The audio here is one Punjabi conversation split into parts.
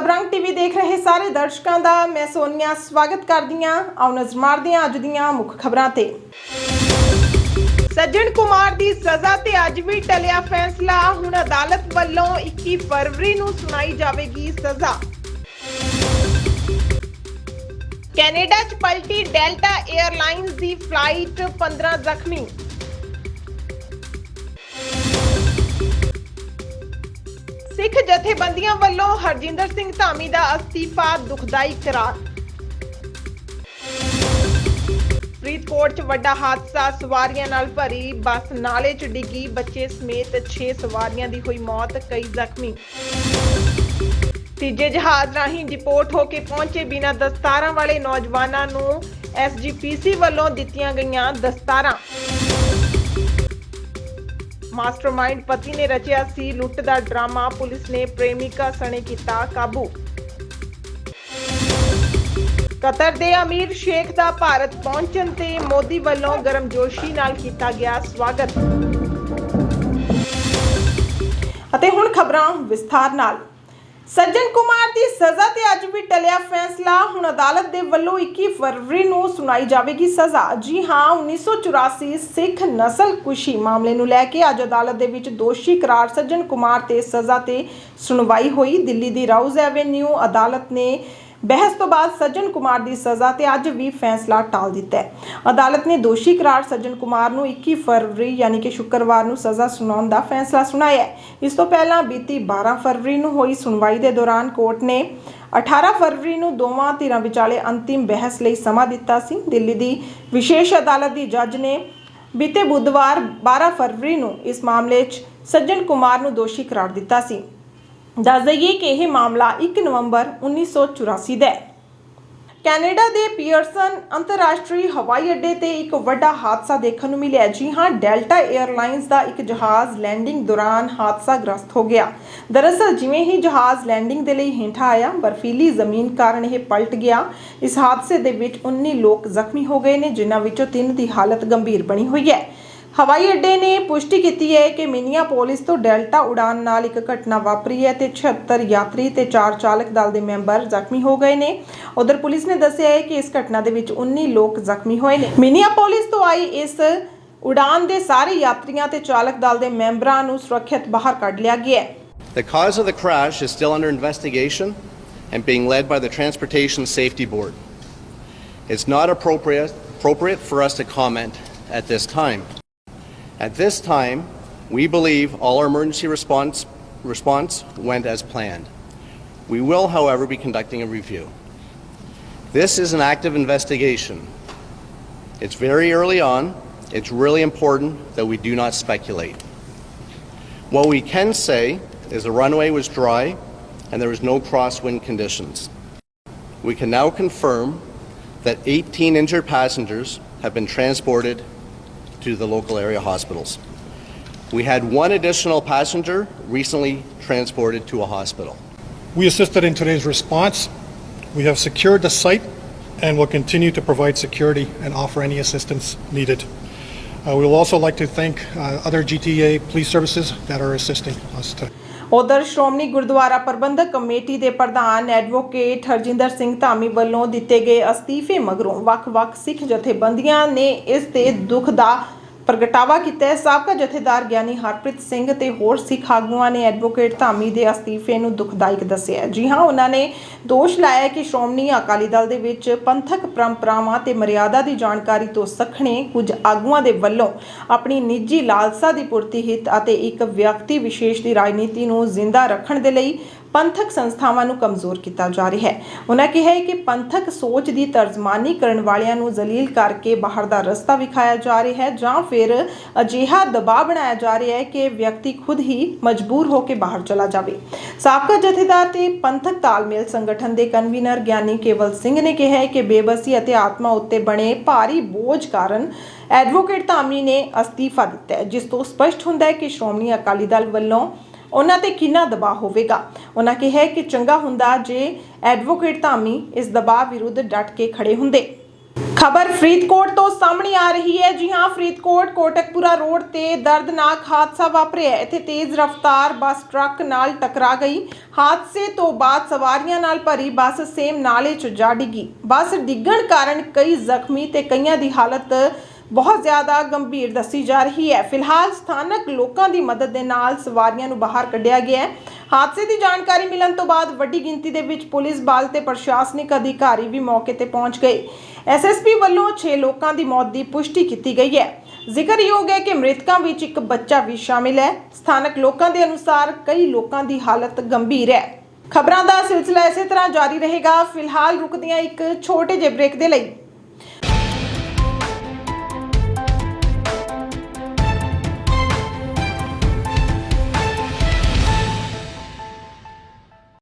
ਸਬਰੰਗ ਟੀਵੀ ਦੇਖ ਰਹੇ ਸਾਰੇ ਦਰਸ਼ਕਾਂ ਦਾ। ਮੈਂ ਸੋਨੀਆ, ਸਵਾਗਤ ਕਰਦੀ ਹਾਂ। ਆਓ ਨਜ਼ਰ ਮਾਰਦੇ ਹਾਂ ਅੱਜ ਦੀਆਂ ਮੁੱਖ ਖਬਰਾਂ ਤੇ। ਸੱਜਣ ਕੁਮਾਰ ਦੀ ਸਜ਼ਾ ਤੇ ਅੱਜ ਵੀ ਟਲਿਆ ਫੈਸਲਾ। ਹੁਣ ਅਦਾਲਤ ਵੱਲੋਂ 21 ਫਰਵਰੀ ਨੂੰ ਸੁਣਾਈ ਜਾਵੇਗੀ ਸਜ਼ਾ। ਕੈਨੇਡਾ 'ਚ ਪਲਟੀ ਡੈਲਟਾ 에ਅਰਲਾਈਨਸ ਦੀ ਫਲਾਈਟ 15 ਜ਼ਖਮੀ। ਸਿੱਖ ਜਥੇਬੰਦੀਆਂ ਵੱਲੋਂ ਹਰਜਿੰਦਰ ਸਿੰਘ ਧਾਮੀ ਦਾ ਅਸਤੀਫਾ ਦੁਖਦਾਈ ਕਰਾਰ। ਫਰੀਦਕੋਟ 'ਚ ਵੱਡਾ ਹਾਦਸਾ, ਸਵਾਰੀਆਂ ਨਾਲ ਭਰੀ ਬੱਸ ਨਾਲੇ 'ਚ ਡਿੱਗੀ, ਬੱਚੇ ਸਮੇਤ 6 ਸਵਾਰੀਆਂ ਦੀ ਹੋਈ ਮੌਤ, ਕਈ ਜ਼ਖਮੀ। ਤੀਜੇ ਜਹਾਜ਼ ਰਾਹੀਂ ਡਿਪੋਰਟ ਹੋ ਕੇ ਪਹੁੰਚੇ ਬਿਨਾਂ ਦਸਤਾਰਾਂ ਵਾਲੇ ਨੌਜਵਾਨਾਂ ਨੂੰ ਐਸਜੀਪੀਸੀ ਵੱਲੋਂ ਦਿੱਤੀਆਂ ਗਈਆਂ ਦਸਤਾਰਾਂ। ਮਾਸਟਰਮਾਈਂਡ ਪਤੀ ਨੇ ਰਚਿਆ ਸੀ ਲੁੱਟ ਦਾ ਡਰਾਮਾ। ਪੁਲਿਸ ਨੇ ਪ੍ਰੇਮਿਕਾ ਸਣੇ ਕੀਤਾ ਕਾਬੂ। ਕਤਰ ਦੇ ਅਮੀਰ ਸ਼ੇਖ ਦਾ ਭਾਰਤ ਪਹੁੰਚਣ ਤੇ ਮੋਦੀ ਵੱਲੋਂ ਗਰਮਜੋਸ਼ੀ ਨਾਲ ਕੀਤਾ ਗਿਆ ਸਵਾਗਤ। ਅਤੇ ਹੁਣ ਖਬਰਾਂ ਵਿਸਥਾਰ ਨਾਲ। ਸੱਜਣ ਕੁਮਾਰ ਦੀ ਸਜ਼ਾ ਤੇ ਅੱਜ ਵੀ ਟਲਿਆ ਫੈਸਲਾ। ਹੁਣ ਅਦਾਲਤ ਦੇ ਵੱਲੋਂ 21 ਫਰਵਰੀ ਨੂੰ ਸੁਣਾਈ ਜਾਵੇਗੀ ਸਜ਼ਾ। ਜੀ ਹਾਂ 1984 ਸਿੱਖ ਨਸਲ ਕੁਸ਼ੀ ਮਾਮਲੇ ਨੂੰ ਲੈ ਕੇ ਅੱਜ ਅਦਾਲਤ ਦੇ ਵਿੱਚ ਦੋਸ਼ੀ ਕਰਾਰ ਸੱਜਣ ਕੁਮਾਰ ਤੇ ਸਜ਼ਾ ਤੇ ਸੁਣਵਾਈ ਹੋਈ। ਦਿੱਲੀ ਦੀ ਰਾਉਜ਼ ਐਵੇਨਿਊ ਅਦਾਲਤ ਨੇ ਬਹਿਸ ਤੋਂ ਬਾਅਦ ਸੱਜਣ ਕੁਮਾਰ ਦੀ ਸਜ਼ਾ ਤੇ ਅੱਜ ਵੀ ਫੈਸਲਾ ਟਾਲ ਦਿੱਤਾ ਹੈ। ਅਦਾਲਤ ਨੇ ਦੋਸ਼ੀ ਕਰਾਰ ਸੱਜਣ ਕੁਮਾਰ ਨੂੰ 21 ਫਰਵਰੀ ਯਾਨੀ ਕਿ ਸ਼ੁੱਕਰਵਾਰ ਨੂੰ ਸਜ਼ਾ ਸੁਣਾਉਣ ਦਾ ਫੈਸਲਾ ਸੁਣਾਇਆ ਇਸ ਤੋਂ ਪਹਿਲਾਂ ਬੀਤੀ 12 ਫਰਵਰੀ ਨੂੰ ਹੋਈ ਸੁਣਵਾਈ ਦੇ ਦੌਰਾਨ ਕੋਰਟ ਨੇ 18 ਫਰਵਰੀ ਨੂੰ ਦੋਵਾਂ ਧਿਰਾਂ ਵਿਚਾਲੇ ਅੰਤਿਮ ਬਹਿਸ ਲਈ ਸਮਾਂ ਦਿੱਤਾ ਸੀ। ਦਿੱਲੀ ਦੀ ਵਿਸ਼ੇਸ਼ ਅਦਾਲਤ ਦੀ ਜੱਜ ਨੇ ਬੀਤੇ ਬੁੱਧਵਾਰ 12 ਫਰਵਰੀ ਨੂੰ ਇਸ ਮਾਮਲੇ 'ਚ ਸੱਜਣ ਕੁਮਾਰ ਨੂੰ ਦੋਸ਼ੀ ਕਰਾਰ ਦਿੱਤਾ ਸੀ। ਦੱਸ ਦਈਏ ਕਿ ਇਹ ਮਾਮਲਾ 1 ਨਵੰਬਰ 1984 ਦਾ ਹੈ। ਕੈਨੇਡਾ ਦੇ ਪੀਅਰਸਨ ਅੰਤਰਰਾਸ਼ਟਰੀ ਹਵਾਈ ਅੱਡੇ ਤੇ ਇੱਕ ਵੱਡਾ ਹਾਦਸਾ ਦੇਖਣ ਨੂੰ ਮਿਲਿਆ। ਜੀ ਹਾਂ, ਡੈਲਟਾ 에ਅਰਲਾਈਨਸ ਦਾ ਇੱਕ ਜਹਾਜ਼ ਲੈਂਡਿੰਗ ਦੌਰਾਨ ਹਾਦਸਾਗ੍ਰਸਤ ਹੋ ਗਿਆ। ਦਰਅਸਲ ਜਿਵੇਂ ਹੀ ਜਹਾਜ਼ ਲੈਂਡਿੰਗ ਦੇ ਲਈ ਹੇਠਾਂ ਆਇਆ, ਬਰਫੀਲੀ ਜ਼ਮੀਨ ਕਾਰਨ ਇਹ ਪਲਟ ਗਿਆ। ਇਸ ਹਾਦਸੇ ਦੇ ਵਿੱਚ 19 ਲੋਕ ਜ਼ਖਮੀ ਹੋ ਗਏ ਨੇ, ਜਿਨ੍ਹਾਂ ਵਿੱਚੋਂ 3 ਦੀ ਹਾਲਤ ਗੰਭੀਰ ਬਣੀ ਹੋਈ ਹੈ। ਹਵਾਈ ਅੱਡੇ ਨੇ ਪੁਸ਼ਟੀ ਕੀਤੀ ਹੈ ਕਿ ਮਿਨੀਆਪੋਲਿਸ ਤੋਂ ਡੈਲਟਾ ਉਡਾਨ ਨਾਲ ਇੱਕ ਘਟਨਾ ਵਾਪਰੀ ਹੈ ਤੇ 76 ਯਾਤਰੀ ਤੇ 4 ਚਾਲਕ ਦਲ ਦੇ ਮੈਂਬਰ ਜ਼ਖਮੀ ਹੋ ਗਏ ਨੇ ਉਧਰ ਪੁਲਿਸ ਨੇ ਦੱਸਿਆ ਹੈ ਕਿ ਇਸ ਘਟਨਾ ਦੇ ਵਿੱਚ 19 ਲੋਕ ਜ਼ਖਮੀ ਹੋਏ ਨੇ ਮਿਨੀਆਪੋਲਿਸ ਤੋਂ ਆਈ ਇਸ ਉਡਾਨ ਦੇ ਸਾਰੇ ਯਾਤਰੀਆਂ ਤੇ ਚਾਲਕ ਦਲ ਦੇ ਮੈਂਬਰਾਂ ਨੂੰ ਸੁਰੱਖਿਅਤ ਬਾਹਰ ਕੱਢ ਲਿਆ ਗਿਆ ਹੈ The cause of the crash is still under investigation and being led by the Transportation Safety Board. It's not appropriate, appropriate for us to comment at this time. At this time, we believe all our emergency response, response went as planned. We will, however, be conducting a review. This is an active investigation. It's very early on. It's really important that we do not speculate. What we can say is the runway was dry and there was no crosswind conditions. We can now confirm that 18 injured passengers have been transported to the local area hospitals. We had one additional passenger recently transported to a hospital. We assisted in today's response. We have secured the site and will continue to provide security and offer any assistance needed. Uh, we will also like to thank uh, other GTA police services that are assisting us today. ਉਧਰ ਸ਼੍ਰੋਮਣੀ ਗੁਰਦੁਆਰਾ ਪ੍ਰਬੰਧਕ ਕਮੇਟੀ ਦੇ ਪ੍ਰਧਾਨ ਐਡਵੋਕੇਟ ਹਰਜਿੰਦਰ ਸਿੰਘ ਧਾਮੀ ਵੱਲੋਂ ਦਿੱਤੇ ਗਏ ਅਸਤੀਫੇ ਮਗਰੋਂ ਵੱਖ-ਵੱਖ ਸਿੱਖ ਜਥੇਬੰਦੀਆਂ ਨੇ ਇਸ ਤੇ ਦੁੱਖ ਦਾ ਪ੍ਰਗਟਾਵਾ ਕੀਤਾ ਹੈ ਸਾਬਕਾ ਜਥੇਦਾਰ ਗਿਆਨੀ ਹਰਪ੍ਰੀਤ ਸਿੰਘ ਤੇ ਹੋਰ ਸਿੱਖ ਆਗੂਆਂ ਨੇ ਐਡਵੋਕੇਟ ਧਾਮੀ ਦੇ ਅਸਤੀਫੇ ਨੂੰ ਦੁਖਦਾਇਕ ਦੱਸਿਆ ਹੈ। ਜੀ ਹਾਂ, ਉਹਨਾਂ ਨੇ ਦੋਸ਼ ਲਾਇਆ ਕਿ ਸ਼੍ਰੋਮਣੀ ਅਕਾਲੀ ਦਲ ਦੇ ਵਿੱਚ ਪੰਥਕ ਪਰੰਪਰਾਵਾਂ ਤੇ ਮਰਿਆਦਾ ਦੀ ਜਾਣਕਾਰੀ ਤੋਂ ਸਖਣੇ ਕੁਝ ਆਗੂਆਂ ਦੇ ਵੱਲੋਂ ਆਪਣੀ ਨਿੱਜੀ ਲਾਲਸਾ ਦੀ ਪੂਰਤੀ ਹਿੱਤ ਅਤੇ ਇੱਕ ਵਿਅਕਤੀ ਵਿਸ਼ੇਸ਼ ਦੀ ਰਾਜਨੀਤੀ ਨੂੰ ਜ਼ਿੰਦਾ ਰੱਖਣ ਦੇ ਲਈ ਪੰਥਕ ਸੰਸਥਾਵਾਂ ਨੂੰ ਕਮਜ਼ੋਰ ਕੀਤਾ ਜਾ ਰਿਹਾ ਹੈ। ਉਹਨਾਂ ਕਿਹਾ ਹੈ ਕਿ ਪੰਥਕ ਸੋਚ ਦੀ ਤਰਜਮਾਨੀ ਕਰਨ ਵਾਲਿਆਂ ਨੂੰ ਜ਼ਲੀਲ ਕਰਕੇ ਬਾਹਰ ਦਾ ਰਸਤਾ ਵਿਖਾਇਆ ਜਾ ਰਿਹਾ ਹੈ ਜਾਂ ਫਿਰ ਅਜਿਹਾ ਦਬਾਅ ਬਣਾਇਆ ਜਾ ਰਿਹਾ ਹੈ ਕਿ ਵਿਅਕਤੀ ਖੁਦ ਹੀ ਮਜਬੂਰ ਹੋ ਕੇ ਬਾਹਰ ਚਲਾ ਜਾਵੇ। ਸਾਬਕਾ ਜਥੇਦਾਰ ਤੇ ਪੰਥਕ ਤਾਲਮੇਲ ਸੰਗਠਨ ਦੇ ਕਨਵੀਨਰ ਗਿਆਨੀ ਕੇਵਲ ਸਿੰਘ ਨੇ ਕਿਹਾ ਹੈ ਕਿ ਬੇਬਸੀ ਅਤੇ ਆਤਮਾ ਉੱਤੇ ਬਣੇ ਭਾਰੀ ਬੋਝ ਕਾਰਨ ਐਡਵੋਕੇਟ ਧਾਮੀ ਨੇ ਅਸਤੀਫਾ ਦਿੱਤਾ ਹੈ, ਜਿਸ ਤੋਂ ਸਪਸ਼ਟ ਹੁੰਦਾ ਹੈ ਕਿ ਸ਼੍ਰੋਮਣੀ ਅਕਾਲੀ ਦਲ ਵੱਲੋਂ ਉਹਨਾਂ ਤੇ ਕਿੰਨਾ ਦਬਾਅ ਹੋਵੇਗਾ? ਉਹਨਾਂ ਕਿਹਾ ਕਿ ਚੰਗਾ ਹੁੰਦਾ ਜੇ ਐਡਵੋਕੇਟ ਧਾਮੀ ਇਸ ਦਬਾਅ ਵਿਰੁੱਧ ਡਟ ਕੇ ਖੜੇ ਹੁੰਦੇ। ਖਬਰ ਫਰੀਦਕੋਟ ਤੋਂ ਸਾਹਮਣੇ ਆ ਰਹੀ ਹੈ। ਜੀ ਹਾਂ, ਫਰੀਦਕੋਟ ਕੋਟਕਪੁਰਾ ਰੋਡ ਤੇ ਦਰਦਨਾਕ ਹਾਦਸਾ ਵਾਪਰਿਆ। ਇੱਥੇ ਤੇਜ਼ ਰਫ਼ਤਾਰ ਬੱਸ ਟਰੱਕ ਨਾਲ ਟਕਰਾ ਗਈ। ਹਾਦਸੇ ਤੋਂ ਬਾਅਦ ਸਵਾਰੀਆਂ ਨਾਲ ਭਰੀ ਬੱਸ ਸੇਮ ਨਾਲੇ 'ਚ ਜਾ ਡਿੱਗੀ। ਬੱਸ ਡਿੱਗਣ ਕਾਰਨ ਕਈ ਜ਼ਖਮੀ ਤੇ ਕਈਆਂ ਦੀ ਹਾਲਤ ਬਹੁਤ ਜ਼ਿਆਦਾ ਗੰਭੀਰ ਦੱਸੀ ਜਾ ਰਹੀ ਹੈ। ਫਿਲਹਾਲ ਸਥਾਨਕ ਲੋਕਾਂ ਦੀ ਮਦਦ ਦੇ ਨਾਲ ਸਵਾਰੀਆਂ ਨੂੰ ਬਾਹਰ ਕੱਢਿਆ ਗਿਆ ਹੈ। ਹਾਦਸੇ ਦੀ ਜਾਣਕਾਰੀ ਮਿਲਣ ਤੋਂ ਬਾਅਦ ਵੱਡੀ ਗਿਣਤੀ ਦੇ ਵਿੱਚ ਪੁਲਿਸ ਬਲ ਤੇ ਪ੍ਰਸ਼ਾਸਨਿਕ ਅਧਿਕਾਰੀ ਵੀ ਮੌਕੇ ਤੇ ਪਹੁੰਚ ਗਏ। ਐਸਐਸਪੀ ਵੱਲੋਂ 6 ਲੋਕਾਂ ਦੀ ਮੌਤ ਦੀ ਪੁਸ਼ਟੀ ਕੀਤੀ ਗਈ ਹੈ। ਜ਼ਿਕਰਯੋਗ ਹੈ ਕਿ ਮ੍ਰਿਤਕਾਂ ਵਿੱਚ ਇੱਕ ਬੱਚਾ ਵੀ ਸ਼ਾਮਿਲ ਹੈ। ਸਥਾਨਕ ਲੋਕਾਂ ਦੇ ਅਨੁਸਾਰ ਕਈ ਲੋਕਾਂ ਦੀ ਹਾਲਤ ਗੰਭੀਰ ਹੈ। ਖਬਰਾਂ ਦਾ ਸਿਲਸਿਲਾ ਇਸੇ ਤਰ੍ਹਾਂ ਜਾਰੀ ਰਹੇਗਾ। ਫਿਲਹਾਲ ਰੁਕਦੀਆਂ ਇੱਕ ਛੋਟੇ ਜਿਹੇ ਬ੍ਰੇਕ ਦੇ ਲਈ।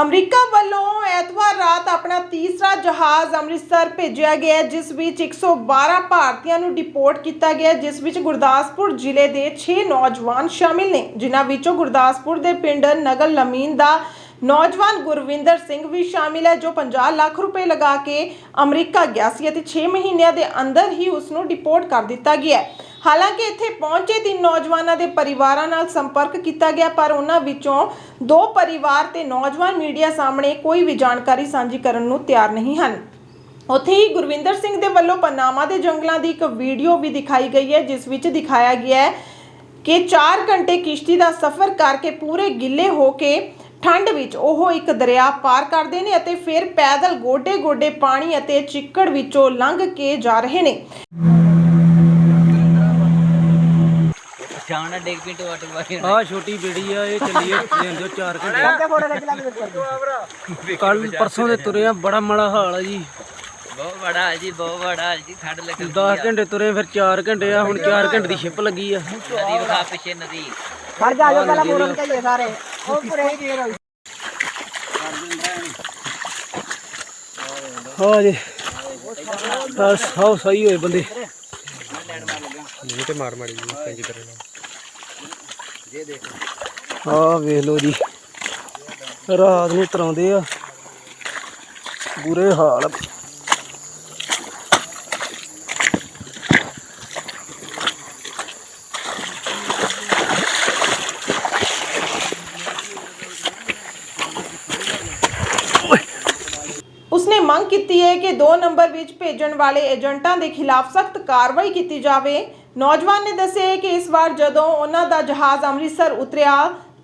ਅਮਰੀਕਾ ਵੱਲੋਂ ਐਤਵਾਰ ਰਾਤ ਆਪਣਾ ਤੀਸਰਾ ਜਹਾਜ਼ ਅੰਮ੍ਰਿਤਸਰ ਭੇਜਿਆ ਗਿਆ, ਜਿਸ ਵਿੱਚ 112 ਭਾਰਤੀਆਂ ਨੂੰ ਡਿਪੋਰਟ ਕੀਤਾ ਗਿਆ, ਜਿਸ ਵਿੱਚ ਗੁਰਦਾਸਪੁਰ ਜ਼ਿਲ੍ਹੇ ਦੇ 6 ਨੌਜਵਾਨ ਸ਼ਾਮਿਲ ਨੇ, ਜਿਨ੍ਹਾਂ ਵਿੱਚੋਂ ਗੁਰਦਾਸਪੁਰ ਦੇ ਪਿੰਡ ਨਗਲ ਲਮੀਨ ਦਾ ਨੌਜਵਾਨ ਗੁਰਵਿੰਦਰ ਸਿੰਘ ਵੀ ਸ਼ਾਮਿਲ ਹੈ, ਜੋ 50 ਲੱਖ ਰੁਪਏ ਲਗਾ ਕੇ ਅਮਰੀਕਾ ਗਿਆ ਸੀ ਅਤੇ 6 ਮਹੀਨਿਆਂ ਦੇ ਅੰਦਰ ਹੀ ਉਸ ਨੂੰ ਡਿਪੋਰਟ ਕਰ ਦਿੱਤਾ ਗਿਆ ਹੈ। ਹਾਲਾਂਕਿ ਇੱਥੇ ਪਹੁੰਚੇ ਤਿੰਨ ਨੌਜਵਾਨਾਂ ਦੇ ਪਰਿਵਾਰਾਂ ਨਾਲ ਸੰਪਰਕ ਕੀਤਾ ਗਿਆ, ਪਰ ਉਹਨਾਂ ਵਿੱਚੋਂ ਦੋ ਪਰਿਵਾਰ ਤੇ ਨੌਜਵਾਨ ਮੀਡੀਆ ਸਾਹਮਣੇ ਕੋਈ ਵੀ ਜਾਣਕਾਰੀ ਸਾਂਝੀ ਕਰਨ ਨੂੰ ਤਿਆਰ ਨਹੀਂ ਹਨ। ਉੱਥੇ ਹੀ ਗੁਰਵਿੰਦਰ ਸਿੰਘ ਦੇ ਵੱਲੋਂ ਪਨਾਮਾ ਦੇ ਜੰਗਲਾਂ ਦੀ ਇੱਕ ਵੀਡੀਓ ਵੀ ਦਿਖਾਈ ਗਈ ਹੈ, ਜਿਸ ਵਿੱਚ ਦਿਖਾਇਆ ਗਿਆ ਹੈ ਕਿ 4 ਘੰਟੇ ਕਿਸ਼ਤੀ ਦਾ ਸਫ਼ਰ ਕਰਕੇ ਪੂਰੇ ਗਿੱਲੇ ਹੋ ਕੇ ਠੰਡ ਵਿੱਚ ਉਹ ਇੱਕ ਦਰਿਆ ਪਾਰ ਕਰਦੇ ਨੇ ਅਤੇ ਫਿਰ ਪੈਦਲ ਗੋਡੇ-ਗੋਡੇ ਪਾਣੀ ਅਤੇ ਚਿੱਕੜ ਵਿੱਚੋਂ ਲੰਘ ਕੇ ਜਾ ਰਹੇ ਨੇ। ਜਾਣਾ ਡੇਗ ਪਿੰਟ ਵਾਟਰ ਬਾਈ ਆ ਛੋਟੀ ਬੇੜੀ ਆ ਇਹ ਚੱਲੀ ਆ ਦਿਨ ਜੋ। 4 ਘੰਟੇ ਕੱਲ ਪਰਸੋਂ ਦੇ ਤੁਰੇ ਆ ਬੜਾ ਮਾੜਾ ਹਾਲ ਆ ਜੀ। ਬਹੁਤ ਬੜਾ ਹੈ ਜੀ ਬਹੁਤ ਬੜਾ ਹੈ ਜੀ ਠੰਡ ਲੱਗੀ 10 ਘੰਟੇ ਤੁਰੇ ਫਿਰ 4 ਘੰਟੇ ਆ ਹੁਣ 4 ਘੰਟੇ ਦੀ ਸ਼ਿਪ ਲੱਗੀ ਆ। ਨਦੀ ਵਿਖਾ ਪਿੱਛੇ ਨਦੀ। ਹਾਂ ਜੀ। ਹਾਂ ਸੌ ਸਹੀ ਹੋਏ ਬੰਦੇ। ਆ ਵੇਖ ਲਓ ਜੀ। ਰਾਤ ਨੂੰ ਤਰਾਉਂਦੇ ਆ। ਬੁਰੇ ਹਾਲ। ਉਸਨੇ ਮੰਗ ਕੀਤੀ ਹੈ ਕਿ 2 ਨੰਬਰ ਵਿੱਚ ਭੇਜਣ ਵਾਲੇ ਏਜੰਟਾਂ ਦੇ ਖਿਲਾਫ ਸਖਤ ਕਾਰਵਾਈ ਕੀਤੀ ਜਾਵੇ। ਨੌਜਵਾਨ ਨੇ ਦੱਸਿਆ ਕਿ ਇਸ ਵਾਰ ਜਦੋਂ ਉਹਨਾਂ ਦਾ ਜਹਾਜ਼ ਅੰਮ੍ਰਿਤਸਰ ਉਤਰਿਆ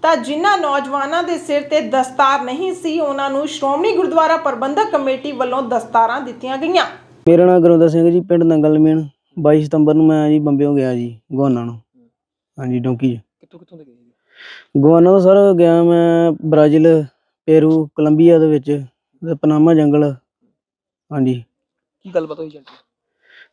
ਤਾਂ ਜਿਨ੍ਹਾਂ ਨੌਜਵਾਨਾਂ ਦੇ ਸਿਰ ਤੇ ਦਸਤਾਰ ਨਹੀਂ ਸੀ ਉਹਨਾਂ ਨੂੰ ਸ਼੍ਰੋਮਣੀ ਗੁਰਦੁਆਰਾ ਪ੍ਰਬੰਧਕ ਕਮੇਟੀ ਵੱਲੋਂ ਦਸਤਾਰਾਂ ਦਿੱਤੀਆਂ ਗਈਆਂ। ਮੇਰਾ ਨਾਮ ਗੁਰਵਿੰਦਰ ਸਿੰਘ ਜੀ ਪਿੰਡ ਨੰਗਲ ਮੇਨ 22 ਸਤੰਬਰ ਨੂੰ ਮੈਂ ਜੀ ਬੰਬਿਓ ਗਿਆ ਜੀ ਗਵਾਨਾ ਨੂੰ। ਹਾਂਜੀ ਡੋਂਕੀ ਕਿੱਥੋਂ ਕਿੱਥੋਂ ਦੇ ਗਏ ਜੀ? ਗਵਾਨਾ ਤੋਂ ਸਰ ਗਿਆ ਮੈਂ ਬ੍ਰਾਜ਼ੀਲ ਪੇਰੂ ਕੋਲੰਬੀਆ ਦੇ ਵਿੱਚ ਪਨਾਮਾ ਜੰਗਲ। ਹਾਂਜੀ। ਕੀ ਗੱਲਬਾਤ ਹੋਈ ਜਾਂਦੀ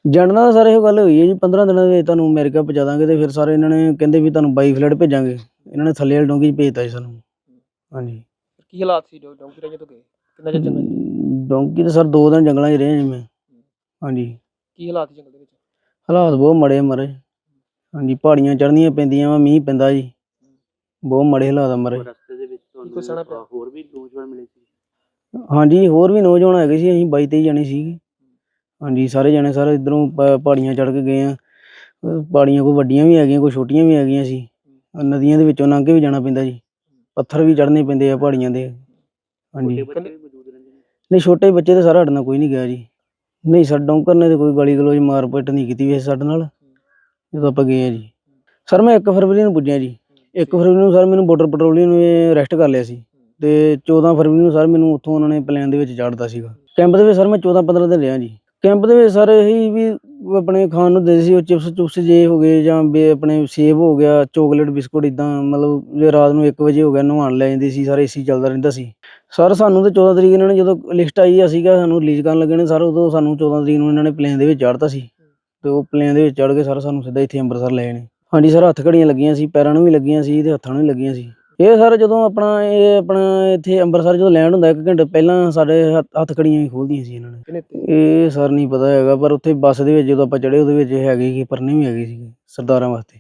ਜਾਣਨਾ ਤਾਂ ਸਰ ਇਹੋ ਗੱਲ ਹੋਈ ਹੈ ਜੀ 15 ਦਿਨਾਂ ਦੇ ਵਿੱਚ ਤੁਹਾਨੂੰ ਅਮਰੀਕਾ ਪਹੁੰਚਾ ਦਾਂਗੇ ਤੇ ਫਿਰ ਸਾਰੇ ਇਹਨਾਂ ਨੇ ਕਹਿੰਦੇ ਵੀ ਤੁਹਾਨੂੰ ਬਾਈ ਫਲੈਟ ਭੇਜਾਂਗੇ। ਇਹਨਾਂ ਨੇ ਥੱਲੇ ਵਾਲੀ ਡੋਂਗੀ 'ਚ ਭੇਜਤਾ ਜੀ ਸਾਨੂੰ। ਹਾਂਜੀ। ਕੀ ਹਾਲਾਤ ਸੀ ਜੋ ਡੌਂਕੀ ਰਾਜੇ ਤੋਂ ਗਏ? ਕਿੰਨਾ ਚਿਰ ਜੰਗਲ ਚ? ਡੋਂਕੀ ਤਾਂ ਸਰ ਦੋ ਦਿਨ ਜੰਗਲਾਂ 'ਚ ਰਹੇ ਜੀ ਮੈਂ। ਹਾਂਜੀ। ਕੀ ਹਾਲਾਤ ਸੀ ਜੰਗਲ ਦੇ ਵਿੱਚ? ਹਾਲਾਤ ਬਹੁਤ ਮਾੜੇ ਆ ਮਹਾਰਾਜ ਹਾਂਜੀ ਪਹਾੜੀਆਂ ਚੜ੍ਹਨੀਆਂ ਪੈਂਦੀਆਂ ਵਾ ਮੀਂਹ ਪੈਂਦਾ ਜੀ। ਬਹੁਤ ਮਾੜੇ ਹਾਲਾਤ ਆ ਮਹਾਰਾਜ ਕੀ ਕੋਈ ਸਣਾ ਪਿਆ? ਹਾਂਜੀ ਹੋਰ ਵੀ ਨੌਜਵਾਨ ਹੈਗੇ ਸੀ ਅਸੀਂ 22 23 ਜਣੇ ਸੀਗੇ। ਹਾਂਜੀ ਸਾਰੇ ਜਣੇ ਸਾਰੇ ਇਧਰੋਂ ਪਹਾੜੀਆਂ ਚੜ੍ਹ ਕੇ ਗਏ ਆ। ਪਹਾੜੀਆਂ ਕੋਈ ਵੱਡੀਆਂ ਵੀ ਹੈਗੀਆਂ ਕੋਈ ਛੋਟੀਆਂ ਵੀ ਹੈਗੀਆਂ ਸੀ। ਨਦੀਆਂ ਦੇ ਵਿੱਚੋਂ ਲੰਘ ਕੇ ਵੀ ਜਾਣਾ ਪੈਂਦਾ ਜੀ। ਪੱਥਰ ਵੀ ਚੜ੍ਹਨੇ ਪੈਂਦੇ ਆ ਪਹਾੜੀਆਂ ਦੇ। ਹਾਂਜੀ। ਨਹੀਂ ਛੋਟੇ ਬੱਚੇ ਤਾਂ ਸਾਰਾ ਨਾਲ ਕੋਈ ਨਹੀਂ ਗਿਆ ਜੀ। ਨਹੀਂ ਸਰ ਡੌਂਕਰ ਨੇ ਤੇ ਕੋਈ ਗਾਲੀ ਗਲੋਚ ਮਾਰ ਪਿੱਟ ਨਹੀਂ ਕੀਤੀ ਵੈਸੇ ਸਾਡੇ ਨਾਲ ਜਦੋਂ ਆਪਾਂ ਗਏ ਆ ਜੀ। ਸਰ ਮੈਂ 1 ਫਰਵਰੀ ਨੂੰ ਪੁੱਜਿਆ ਜੀ। 1 ਫਰਵਰੀ ਨੂੰ ਸਰ ਮੈਨੂੰ ਬਾਰਡਰ ਪੈਟਰੋਲਿੰਗ ਨੇ ਅਰੈਸਟ ਕਰ ਲਿਆ ਸੀ। ਤੇ 14 ਫਰਵਰੀ ਨੂੰ ਸਰ ਮੈਨੂੰ ਉੱਥੋਂ ਉਹਨਾਂ ਨੇ ਪਲਾਨ ਦੇ ਵਿੱਚ ਚਾੜਤਾ ਸੀਗਾ। ਕੈਂਪ ਦੇ ਵਿੱਚ ਸਰ ਮੈਂ 14 15 ਦਿਨ ਰਿਹਾ ਜੀ। ਕੈਂਪ ਦੇ ਵਿੱਚ ਸਰ ਇਹੀ ਵੀ ਆਪਣੇ ਖਾਣ ਨੂੰ ਦੇ ਸੀ, ਉਹ ਚਿਪਸ ਚੁਪਸ ਜੇ ਹੋ ਗਏ ਜਾਂ ਬੇ ਆਪਣੇ ਸੇਬ ਹੋ ਗਿਆ, ਚੋਕਲੇਟ, ਬਿਸਕੁਟ ਇਦਾਂ ਮਤਲਬ ਜੇ ਰਾਤ ਨੂੰ 1 ਵਜੇ ਹੋ ਗਿਆ, ਨਹਾਉਣ ਲੈ ਜਾਂਦੇ ਸੀ, ਸਾਰੇ ਏਸੀ ਚੱਲਦਾ ਰਹਿੰਦਾ ਸੀ। ਸਰ, ਸਾਨੂੰ ਤੇ 14 ਤਰੀਕ ਇਹਨਾਂ ਨੇ ਜਦੋਂ ਲਿਸਟ ਆਈ ਆ ਸੀਗਾ ਸਾਨੂੰ ਰਿਲੀਜ਼ ਕਰਨ ਲੱਗੇ ਨੇ ਸਰ, ਉਦੋਂ ਸਾਨੂੰ 14 ਤਰੀਕ ਨੂੰ ਇਹਨਾਂ ਨੇ ਪਲੇਨ ਦੇ ਵਿੱਚ ਚਾੜਤਾ ਸੀ। ਤੇ ਉਹ ਪਲੇਨ ਦੇ ਵਿੱਚ ਚੜ ਕੇ ਸਰ, ਸਾਨੂੰ ਸਿੱਧਾ ਇੱਥੇ ਅੰਮ੍ਰਿਤਸਰ ਲੈ ਨੇ। ਹਾਂਜੀ ਸਰ, ਹੱਥ ਘੜੀਆਂ ਲੱਗੀਆਂ ਸੀ, ਪੈਰਾਂ ਨੂੰ ਵੀ ਲੱਗੀਆਂ ਸੀ ਤੇ ਹੱਥਾਂ ਨੂੰ ਵੀ ਲੱਗੀਆਂ ਸੀ। ਇਹ ਸਰ ਜਦੋਂ ਆਪਣਾ ਇਹ ਆਪਣਾ ਇੱਥੇ ਅੰਮ੍ਰਿਤਸਰ ਜਦੋਂ ਲੈਂਡ ਹੁੰਦਾ ਇੱਕ ਘੰਟੇ ਪਹਿਲਾਂ ਸਾਡੇ ਹੱਥ- ਕੜੀਆਂ ਹੀ ਖੋਲਦੀਆਂ ਸੀ ਇਹਨਾਂ ਨੇ। ਇਹ ਸਰ ਨਹੀਂ ਪਤਾ ਹੈਗਾ ਪਰ ਉੱਥੇ ਬੱਸ ਦੇ ਵਿੱਚ ਜਦੋਂ ਆਪਾਂ ਚੜੇ ਉਹਦੇ ਵਿੱਚ ਹੈਗੇ ਕਿ ਪਰਨੇ ਵੀ ਹੈਗੇ ਸੀ ਸਰਦਾਰਾਂ ਵਾਸਤੇ।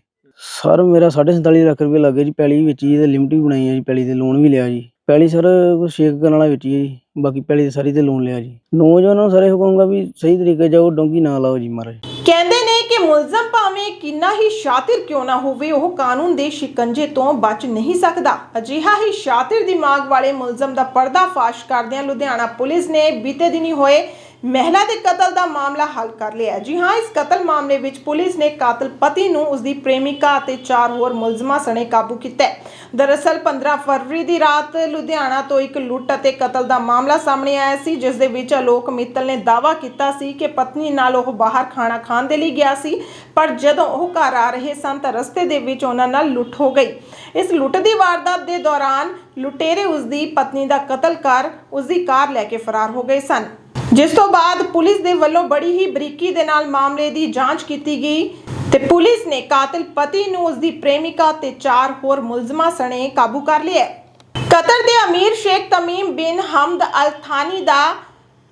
ਸਰ ਮੇਰਾ 47.5 ਲੱਖ ਰੁਪਏ ਲੱਗੇ ਜੀ ਪੈਲੀ ਵਿੱਚ ਹੀ ਤੇ ਲਿਮਟ ਵੀ ਬਣਾਈ ਹੈ ਜੀ ਪੈਲੀ ਤੇ ਲੋਨ ਵੀ ਲਿਆ ਜੀ। ਪੈਲੀ ਸਰ ਕੁਛ ਛੇਕ ਕਰਨ ਵਾਲਾ ਵਿੱਚ ਜੀ ਬਾਕੀ ਪੈਲੀ ਸਾਰੀ ਤੇ ਲੋਨ ਲਿਆ ਜੀ। ਨੌਜਵਾਨਾਂ ਨੂੰ ਸਾਰੇ ਹੁਕਮਗਾ ਵੀ ਸਹੀ ਤਰੀਕੇ ਜਾਓ ਡੋਂਗੀ ਨਾ ਲਾਓ ਜੀ ਮਹਾਰਾਜ। ਕਹਿੰਦੇ ਨੇ ਕਿ ਮੁਲਜ਼ਮ ਭਾਵੇਂ ਕਿੰਨਾ ਹੀ ਸ਼ਾਤਿਰ ਕਿਉਂ ਨਾ ਹੋਵੇ, ਉਹ ਕਾਨੂੰਨ ਦੇ ਸ਼ਿਕੰਜੇ ਤੋਂ ਬਚ ਨਹੀਂ ਸਕਦਾ। ਅਜਿਹਾ ਹੀ ਸ਼ਾਤਿਰ ਦਿਮਾਗ ਵਾਲੇ ਮੁਲਜ਼ਮ ਦਾ ਪਰਦਾਫਾਸ਼ ਕਰਦਿਆਂ ਲੁਧਿਆਣਾ ਪੁਲਿਸ ਨੇ ਬੀਤੇ ਦਿਨੀ ਹੋਏ ਮਹਿਲਾ ਦੇ ਕਤਲ ਦਾ ਮਾਮਲਾ ਹੱਲ ਕਰ ਲਿਆ ਜੀ ਹਾਂ, ਇਸ ਕਤਲ ਮਾਮਲੇ ਵਿੱਚ ਪੁਲਿਸ ਨੇ ਕਾਤਲ ਪਤੀ ਨੂੰ ਉਸਦੀ ਪ੍ਰੇਮਿਕਾ ਅਤੇ ਚਾਰ ਹੋਰ ਮੁਲਜ਼ਮਾਂ ਸਣੇ ਕਾਬੂ ਕੀਤਾ ਹੈ। ਦਰਅਸਲ 15 ਫਰਵਰੀ ਦੀ ਰਾਤ ਲੁਧਿਆਣਾ ਤੋਂ ਇੱਕ ਲੁੱਟ ਅਤੇ ਕਤਲ ਦਾ ਮਾਮਲਾ ਸਾਹਮਣੇ ਆਇਆ ਸੀ, ਜਿਸ ਦੇ ਵਿੱਚ ਅਲੋਕ ਮਿੱਤਲ ਨੇ ਦਾਅਵਾ ਕੀਤਾ ਸੀ ਕਿ ਪਤਨੀ ਨਾਲ ਉਹ ਬਾਹਰ ਖਾਣਾ ਖਾਣ ਦੇ ਲਈ ਗਿਆ ਸੀ, ਪਰ ਜਦੋਂ ਉਹ ਘਰ ਆ ਰਹੇ ਸਨ ਤਾਂ ਰਸਤੇ ਦੇ ਵਿੱਚ ਉਹਨਾਂ ਨਾਲ ਲੁੱਟ ਹੋ ਗਈ। ਇਸ ਲੁੱਟ ਦੀ ਵਾਰਦਾਤ ਦੇ ਦੌਰਾਨ ਲੁਟੇਰੇ ਉਸਦੀ ਪਤਨੀ ਦਾ ਕਤਲ ਕਰ ਉਸਦੀ ਕਾਰ ਲੈ ਕੇ ਫਰਾਰ ਹੋ ਗਏ ਸਨ। ਜਿਸ ਤੋਂ ਬਾਅਦ ਪੁਲਿਸ ਦੇ ਵੱਲੋਂ ਬੜੀ ਹੀ ਬਰੀਕੀ ਦੇ ਨਾਲ ਮਾਮਲੇ ਦੀ ਜਾਂਚ ਕੀਤੀ ਗਈ ਤੇ ਪੁਲਿਸ ਨੇ ਕਾਤਲ ਪਤੀ ਨੂੰ ਉਸ ਦੀ ਪ੍ਰੇਮਿਕਾ ਤੇ ਚਾਰ ਹੋਰ ਮੁਲਜ਼ਮਾਂ ਸਣੇ ਕਾਬੂ ਕਰ ਲਿਆ ਕਤਰ ਦੇ ਅਮੀਰ ਸ਼ੇਖ ਤਮੀਮ ਬਿਨ ਹਮਦ ਅਲ ਥਾਨੀ ਦਾ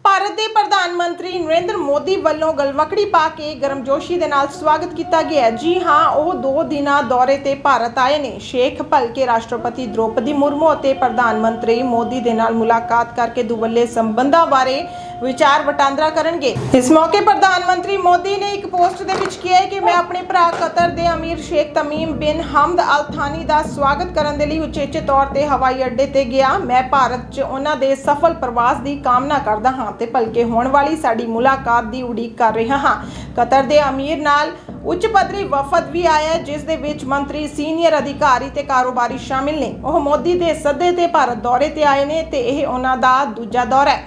ਭਾਰਤ ਦੇ ਪ੍ਰਧਾਨ ਮੰਤਰੀ ਨਰਿੰਦਰ ਮੋਦੀ ਵੱਲੋਂ ਗਲਵਕੜੀ ਪਾ ਕੇ ਗਰਮਜੋਸ਼ੀ ਦੇ ਨਾਲ ਸਵਾਗਤ ਕੀਤਾ ਗਿਆ ਜੀ ਹਾਂ, ਉਹ ਦੋ ਦਿਨਾਂ ਦੌਰੇ ਤੇ ਭਾਰਤ ਆਏ ਨੇ। ਸ਼ੇਖ ਭਲਕੇ ਰਾਸ਼ਟਰਪਤੀ ਦ੍ਰੋਪਦੀ ਮੁਰਮੂ ਅਤੇ ਪ੍ਰਧਾਨ ਮੰਤਰੀ ਮੋਦੀ ਦੇ ਨਾਲ ਮੁਲਾਕਾਤ ਕਰਕੇ ਦੁਵੱਲੇ ਸੰਬੰਧਾਂ ਬਾਰੇ ਵਿਚਾਰ ਵਟਾਂਦਰਾ ਕਰਨਗੇ। ਇਸ ਮੌਕੇ ਪ੍ਰਧਾਨ ਮੰਤਰੀ ਮੋਦੀ ਨੇ ਇੱਕ ਪੋਸਟ ਦੇ ਵਿੱਚ ਕਿਹਾ ਹੈ ਕਿ ਮੈਂ ਆਪਣੇ ਭਰਾ ਕਤਰ ਦੇ ਅਮੀਰ ਸ਼ੇਖ ਤਮੀਮ ਬਿਨ ਹਮਦ ਅਲ ਥਾਨੀ ਦਾ ਸਵਾਗਤ ਕਰਨ ਦੇ ਲਈ ਉਚੇਚੇ ਤੌਰ ਤੇ ਹਵਾਈ ਅੱਡੇ ਤੇ ਗਿਆ। ਮੈਂ ਭਾਰਤ 'ਚ ਉਹਨਾਂ ਦੇ ਸਫਲ ਪ੍ਰਵਾਸ ਦੀ ਕਾਮਨਾ ਕਰਦਾ ਹਾਂ ਤੇ ਭਲਕੇ ਹੋਣ ਵਾਲੀ ਸਾਡੀ ਮੁਲਾਕਾਤ ਦੀ ਉਡੀਕ ਕਰ ਰਿਹਾ ਹਾਂ। ਕਤਰ ਦੇ ਅਮੀਰ ਨਾਲ ਉੱਚ ਪੱਧਰੀ ਵਫਦ ਵੀ ਆਇਆ ਜਿਸ ਦੇ ਵਿੱਚ ਮੰਤਰੀ, ਸੀਨੀਅਰ ਅਧਿਕਾਰੀ ਤੇ ਕਾਰੋਬਾਰੀ ਸ਼ਾਮਿਲ ਨੇ। ਉਹ ਮੋਦੀ ਦੇ ਸੱਦੇ ਤੇ ਭਾਰਤ ਦੌਰੇ ਤੇ ਆਏ ਨੇ ਤੇ ਇਹ ਉਹਨਾਂ ਦਾ ਦੂਜਾ ਦੌਰਾ ਹੈ।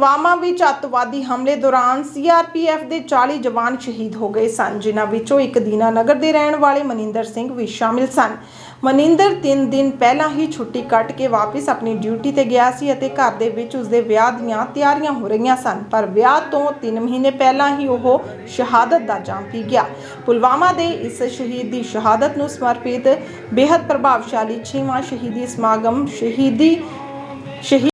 ਪੁਲਵਾਮਾ ਵਿੱਚ ਅੱਤਵਾਦੀ ਹਮਲੇ ਦੌਰਾਨ ਸੀਆਰਪੀਐਫ ਦੇ 40 ਜਵਾਨ ਸ਼ਹੀਦ ਹੋ ਗਏ ਸਨ, ਜਿਨ੍ਹਾਂ ਵਿੱਚੋਂ ਇੱਕ ਦੀਨਾ ਨਗਰ ਦੇ ਰਹਿਣ ਵਾਲੇ ਮਨਿੰਦਰ ਸਿੰਘ ਵੀ ਸ਼ਾਮਿਲ ਸਨ। ਮਨਿੰਦਰ 3 ਦਿਨ ਪਹਿਲਾਂ ਹੀ ਛੁੱਟੀ ਕੱਟ ਕੇ ਵਾਪਸ ਆਪਣੀ ਡਿਊਟੀ ਤੇ ਗਿਆ ਸੀ ਅਤੇ ਘਰ ਦੇ ਵਿੱਚ ਉਸਦੇ ਵਿਆਹ ਦੀਆਂ ਤਿਆਰੀਆਂ ਹੋ ਰਹੀਆਂ ਸਨ, ਪਰ ਵਿਆਹ ਤੋਂ 3 ਮਹੀਨੇ ਪਹਿਲਾਂ ਹੀ ਉਹ ਸ਼ਹਾਦਤ ਦਾ ਜਾਮ ਪੀ ਗਿਆ। ਪੁਲਵਾਮਾ ਦੇ ਇਸ ਸ਼ਹੀਦ ਦੀ ਸ਼ਹਾਦਤ ਨੂੰ ਸਮਰਪਿਤ ਬੇहद ਪ੍ਰਭਾਵਸ਼ਾਲੀ 6ਵਾਂ ਸ਼ਹੀਦੀ ਸਮਾਗਮ ਸ਼ਹੀਦੀ ਸ਼ਹੀਦ